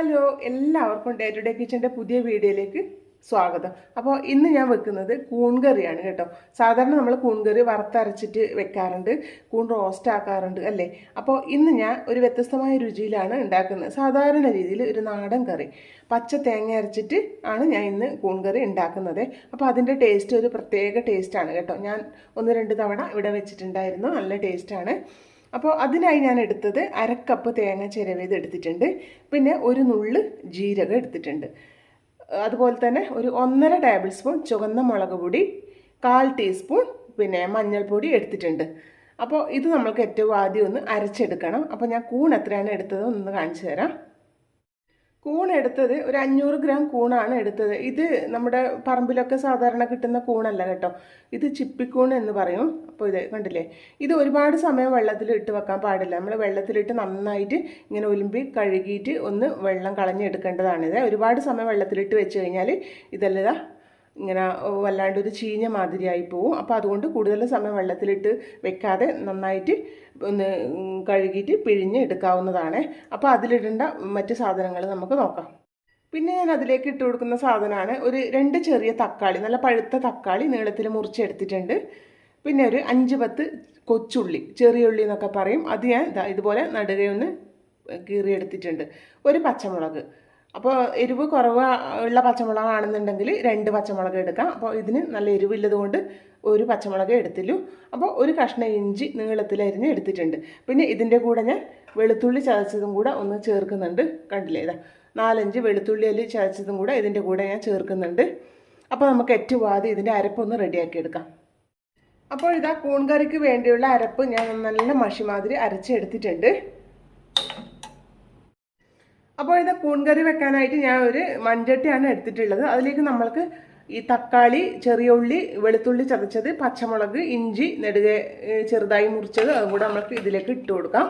Hello എല്ലാവർക്കും day to day കിച്ചന്റെ പുതിയ വീഡിയോയിലേക്ക് സ്വാഗതം. അപ്പോൾ ഇന്ന് ഞാൻ വെക്കുന്നത് കൂൺ കറിയാണ് കേട്ടോ. സാധാരണ നമ്മൾ കൂൺ കറി വറുത്തരച്ചിട്ട് വെക്കാറുണ്ട് കൂൺ റോസ്റ്റ് ആക്കാറുണ്ട് അല്ലേ? അപ്പോൾ ഇന്ന് ഞാൻ ഒരു വ്യത്യസ്തമായ രുചിയിലാണ് ഉണ്ടാക്കുന്നത്. സാധാരണ രീതിയിൽ ഒരു നാടൻ കറി പച്ച തേങ്ങ അരച്ചിട്ട് ആണ് ഞാൻ ഇന്ന് കൂൺ കറി ഉണ്ടാക്കുന്നത്. അപ്പോൾ അതിന്റെ ടേസ്റ്റ് ഒരു പ്രത്യേക ടേസ്റ്റാണ് കേട്ടോ. ഞാൻ ഒന്ന് രണ്ട് തവണ ഇവിടെ വെച്ചിട്ടുണ്ടായിരുന്നു. നല്ല ടേസ്റ്റാണ് അപ്പോൾ അതിനായി ഞാൻ എടുത്തത് അരക്കപ്പ് തേങ്ങ ചിരവേത് എടുത്തിട്ടുണ്ട്. പിന്നെ ഒരു നുള്ള് ജീരകം എടുത്തിട്ടുണ്ട്. അതുപോലെ തന്നെ ഒരു ഒന്നര ടേബിൾ സ്പൂൺ ചുവന്ന മുളക് പൊടി കാൽ ടീസ്പൂൺ പിന്നെ മഞ്ഞൾപ്പൊടി എടുത്തിട്ടുണ്ട്. അപ്പോൾ ഇത് നമ്മൾക്ക് ഏറ്റവും ആദ്യം ഒന്ന് അരച്ചെടുക്കണം. അപ്പോൾ ഞാൻ കൂൺ എത്രയാണ് എടുത്തത് ഒന്ന് കാണിച്ചു തരാം. കൂൺ എടുത്തത് ഒരു അഞ്ഞൂറ് ഗ്രാം കൂണാണ് എടുത്തത്. ഇത് നമ്മുടെ പറമ്പിലൊക്കെ സാധാരണ കിട്ടുന്ന കൂണല്ല കേട്ടോ. ഇത് ചിപ്പിക്കൂൺ എന്ന് പറയും. അപ്പോൾ ഇത് കണ്ടില്ലേ? ഇത് ഒരുപാട് സമയം വെള്ളത്തിൽ ഇട്ട് വെക്കാൻ പാടില്ല. നമ്മൾ വെള്ളത്തിലിട്ട് നന്നായിട്ട് ഇങ്ങനെ ഒലുമ്പി കഴുകിയിട്ട് ഒന്ന് വെള്ളം കളഞ്ഞെടുക്കേണ്ടതാണിത് ഒരുപാട് സമയം വെള്ളത്തിലിട്ട് വെച്ച് കഴിഞ്ഞാൽ ഇതെല്ലാം ഇങ്ങനെ വല്ലാണ്ട് ഒരു ചീഞ്ഞ മാതിരിയായി പോവും. അപ്പോൾ അതുകൊണ്ട് കൂടുതൽ സമയം വെള്ളത്തിലിട്ട് വെക്കാതെ നന്നായിട്ട് ഒന്ന് കഴുകിയിട്ട് പിഴിഞ്ഞ് എടുക്കാവുന്നതാണ്. അപ്പോൾ അതിലിടേണ്ട മറ്റ് സാധനങ്ങൾ നമുക്ക് നോക്കാം. പിന്നെ ഞാൻ അതിലേക്ക് ഇട്ട് കൊടുക്കുന്ന സാധനമാണ് ഒരു രണ്ട് ചെറിയ തക്കാളി നല്ല പഴുത്ത തക്കാളി നീളത്തിൽ മുറിച്ചെടുത്തിട്ടുണ്ട്. പിന്നെ ഒരു അഞ്ച് പത്ത് കൊച്ചുള്ളി ചെറിയ ഉള്ളി എന്നൊക്കെ പറയും. അത് ഞാൻ ഇതാ ഇതുപോലെ നടുകയൊന്ന് കീറിയെടുത്തിട്ടുണ്ട്. ഒരു പച്ചമുളക് അപ്പോൾ എരിവ് കുറവ് ഉള്ള പച്ചമുളകാണെന്നുണ്ടെങ്കിൽ രണ്ട് പച്ചമുളക് എടുക്കാം. അപ്പോൾ ഇതിന് നല്ല എരിവില്ലതുകൊണ്ട് ഒരു പച്ചമുളക് എടുത്തില്ലു. അപ്പോൾ ഒരു കഷ്ണ ഇഞ്ചി നീളത്തിൽ അരിഞ്ഞ് എടുത്തിട്ടുണ്ട്. പിന്നെ ഇതിന്റെ കൂടെ ഞാൻ വെളുത്തുള്ളി ചതച്ചതും കൂടെ ഒന്ന് ചേർക്കുന്നുണ്ട്. കണ്ടില്ലേ? ഇതാ നാലഞ്ച് വെളുത്തുള്ളി അല്ലി ചതച്ചതും കൂടെ ഇതിന്റെ കൂടെ ഞാൻ ചേർക്കുന്നുണ്ട്. അപ്പോൾ നമുക്ക് ഏറ്റവും ആദ്യം ഇതിന്റെ അരപ്പൊന്ന് റെഡിയാക്കി എടുക്കാം. അപ്പോൾ ഇതാ കൂൺകറിക്ക് വേണ്ടിയുള്ള അരപ്പ് ഞാൻ നല്ല മഷിമാതിരി അരച്ചെടുത്തിട്ടുണ്ട് അപ്പോൾ ഇത് കൂൺകറി വെക്കാനായിട്ട് ഞാൻ ഒരു മൺചട്ടിയാണ് എടുത്തിട്ടുള്ളത്. അതിലേക്ക് നമ്മൾക്ക് ഈ തക്കാളി ചെറിയ ഉള്ളി വെളുത്തുള്ളി ചതച്ചത് പച്ചമുളക് ഇഞ്ചി നെടുക ചെറുതായി മുറിച്ചത് അതുകൂടെ നമ്മൾക്ക് ഇതിലേക്ക് ഇട്ട് കൊടുക്കാം.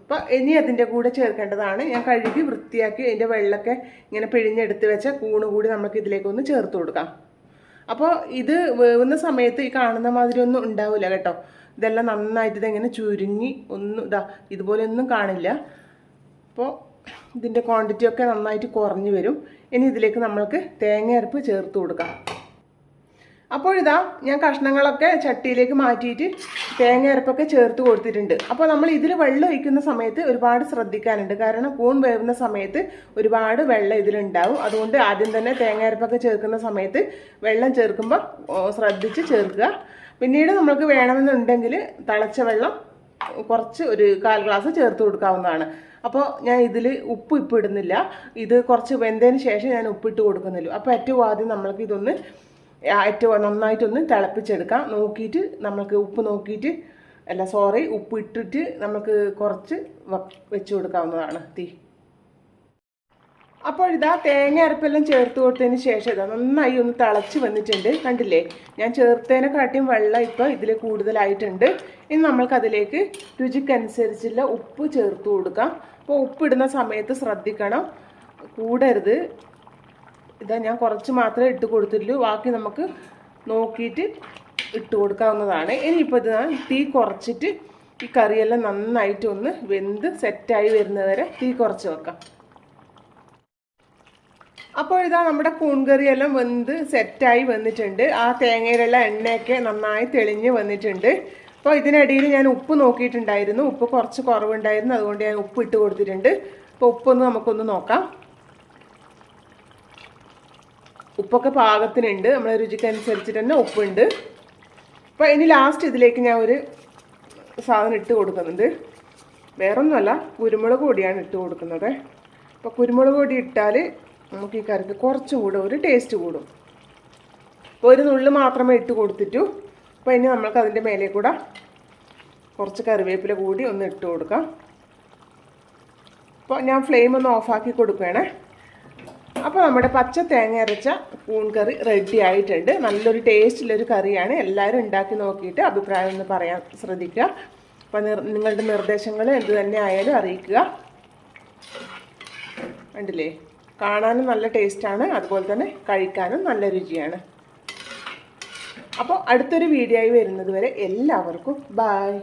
അപ്പോൾ ഇനി അതിന്റെ കൂടെ ചേർക്കേണ്ടതാണ്. ഞാൻ കഴുകി വൃത്തിയാക്കി അതിന്റെ വെള്ളമൊക്കെ ഇങ്ങനെ പിഴിഞ്ഞെടുത്ത് വെച്ച കൂണ് കൂടി നമുക്ക് ഇതിലേക്കൊന്ന് ചേർത്ത് കൊടുക്കാം. അപ്പോൾ ഇത് വേവുന്ന സമയത്ത് ഈ കാണുന്ന മാതിരി ഒന്നും ഉണ്ടാവില്ല കേട്ടോ. ഇതെല്ലാം നന്നായിട്ട് ഇതെങ്ങനെ ചുരുങ്ങി ഒന്നും ഇതാ ഇതുപോലെ ഒന്നും കാണില്ല. അപ്പോൾ ഇതിന്റെ ക്വാണ്ടിറ്റി ഒക്കെ നന്നായിട്ട് കുറഞ്ഞു വരും. ഇനി ഇതിലേക്ക് നമ്മൾക്ക് തേങ്ങ അരപ്പ് ചേർത്ത് കൊടുക്കാം. അപ്പോൾ ഇതാ ഞാൻ കഷ്ണങ്ങളൊക്കെ ചട്ടിയിലേക്ക് മാറ്റിയിട്ട് തേങ്ങ അരപ്പൊക്കെ ചേർത്ത് കൊടുത്തിട്ടുണ്ട്. അപ്പോൾ നമ്മൾ ഇതിൽ വെള്ളം ഒഴിക്കുന്ന സമയത്ത് ഒരുപാട് ശ്രദ്ധിക്കാനുണ്ട്. കാരണം കൂൺ വേവുന്ന സമയത്ത് ഒരുപാട് വെള്ളം ഇതിലുണ്ടാവും. അതുകൊണ്ട് ആദ്യം തന്നെ തേങ്ങ അരപ്പൊക്കെ ചേർക്കുന്ന സമയത്ത് വെള്ളം ചേർക്കുമ്പോൾ ശ്രദ്ധിച്ച് ചേർക്കുക. പിന്നീട് നമ്മൾക്ക് വേണമെന്നുണ്ടെങ്കിൽ തിളച്ച വെള്ളം കുറച്ച് ഒരു കാൽ ഗ്ലാസ് ചേർത്ത് കൊടുക്കാവുന്നതാണ്. അപ്പോൾ ഞാൻ ഇതിൽ ഉപ്പ് ഇപ്പം ഇടുന്നില്ല ഇത് കുറച്ച് വെന്തതിന് ശേഷം ഞാൻ ഉപ്പിട്ട് കൊടുക്കുന്നില്ല. അപ്പോൾ ഏറ്റവും ആദ്യം നമ്മൾക്ക് ഇതൊന്ന് ഏറ്റവും നന്നായിട്ടൊന്ന് തിളപ്പിച്ചെടുക്കാം. നോക്കിയിട്ട് നമ്മൾക്ക് ഉപ്പ് നോക്കിയിട്ട് അല്ല സോറി ഉപ്പ് ഇട്ടിട്ട് നമുക്ക് കുറച്ച് വെച്ച് കൊടുക്കാവുന്നതാണ്. തീ. അപ്പോൾ ഇതാ തേങ്ങ അരപ്പെല്ലാം ചേർത്ത് കൊടുത്തതിന് ശേഷം ഇതാ നന്നായി ഒന്ന് തിളച്ച് വന്നിട്ടുണ്ട്. കണ്ടില്ലേ? ഞാൻ ചേർത്തതിനെക്കാട്ടിയും വെള്ളം ഇപ്പോൾ ഇതിൽ കൂടുതലായിട്ടുണ്ട്. ഇനി നമ്മൾക്കതിലേക്ക് രുചിക്കനുസരിച്ചുള്ള ഉപ്പ് ചേർത്ത് കൊടുക്കാം. അപ്പോൾ ഉപ്പിടുന്ന സമയത്ത് ശ്രദ്ധിക്കണം. കൂടരുത്. ഇതാ ഞാൻ കുറച്ച് മാത്രമേ ഇട്ട് കൊടുത്തിട്ടുള്ളൂ. ബാക്കി നമുക്ക് നോക്കിയിട്ട് ഇട്ട് കൊടുക്കാവുന്നതാണ്. ഇനിയിപ്പോൾ ഇത് തീ കുറച്ചിട്ട് ഈ കറിയെല്ലാം നന്നായിട്ട് ഒന്ന് വെന്ത് സെറ്റായി വരുന്നവരെ തീ കുറച്ച് വെക്കാം. അപ്പോൾ ഇതാ നമ്മുടെ കൂൺകറിയെല്ലാം വെന്ത് സെറ്റായി വന്നിട്ടുണ്ട്. ആ തേങ്ങയിലുള്ള എണ്ണയൊക്കെ നന്നായി തെളിഞ്ഞ് വന്നിട്ടുണ്ട്. അപ്പോൾ ഇതിനിടയിൽ ഞാൻ ഉപ്പ് നോക്കിയിട്ടുണ്ടായിരുന്നു. ഉപ്പ് കുറച്ച് കുറവുണ്ടായിരുന്നു. അതുകൊണ്ട് ഞാൻ ഉപ്പ് ഇട്ട് കൊടുത്തിട്ടുണ്ട്. അപ്പോൾ ഉപ്പൊന്ന് നമുക്കൊന്ന് നോക്കാം. ഉപ്പൊക്കെ പാകത്തിനുണ്ട്. നമ്മളെ രുചിക്കനുസരിച്ചിട്ട് തന്നെ ഉപ്പുണ്ട്. അപ്പോൾ ഇനി ലാസ്റ്റ് ഇതിലേക്ക് ഞാൻ ഒരു സാധനം ഇട്ട് കൊടുക്കുന്നുണ്ട്. വേറൊന്നുമല്ല കുരുമുളക് പൊടിയാണ് ഇട്ട് കൊടുക്കുന്നത്. അപ്പോൾ കുരുമുളക് പൊടി ഇട്ടാൽ നമുക്ക് ഈ കറിക്ക് കുറച്ചുകൂടെ ഒരു ടേസ്റ്റ് കൂടും. അപ്പോൾ ഒരു നുള്ളു മാത്രമേ ഇട്ട് കൊടുത്തിട്ടു. അപ്പോൾ ഇനി നമ്മൾക്ക് അതിന്റെ മേലെ കൂടെ കുറച്ച് കറിവേപ്പില കൂടി ഒന്ന് ഇട്ട് കൊടുക്കാം. അപ്പോൾ ഞാൻ ഫ്ലെയിം ഒന്ന് ഓഫാക്കി കൊടുക്കുകയാണേ. അപ്പോൾ നമ്മുടെ പച്ച തേങ്ങ അരച്ച കൂൺ കറി റെഡി ആയിട്ടുണ്ട്. നല്ലൊരു ടേസ്റ്റിലൊരു കറിയാണ്. എല്ലാവരും ഉണ്ടാക്കി നോക്കിയിട്ട് അഭിപ്രായം ഒന്ന് പറയാൻ ശ്രദ്ധിക്കുക. അപ്പോൾ നിങ്ങളുടെ നിർദ്ദേശങ്ങൾ എന്ത് തന്നെ ആയാലും അറിയിക്കുക. കണ്ടില്ലേ? കാണാനും നല്ല ടേസ്റ്റാണ്. അതുപോലെ തന്നെ കഴിക്കാനും നല്ല രുചിയാണ്. അപ്പോൾ അടുത്തൊരു വീഡിയോ ആയി വരുന്നത് വരെ എല്ലാവർക്കും ബായ്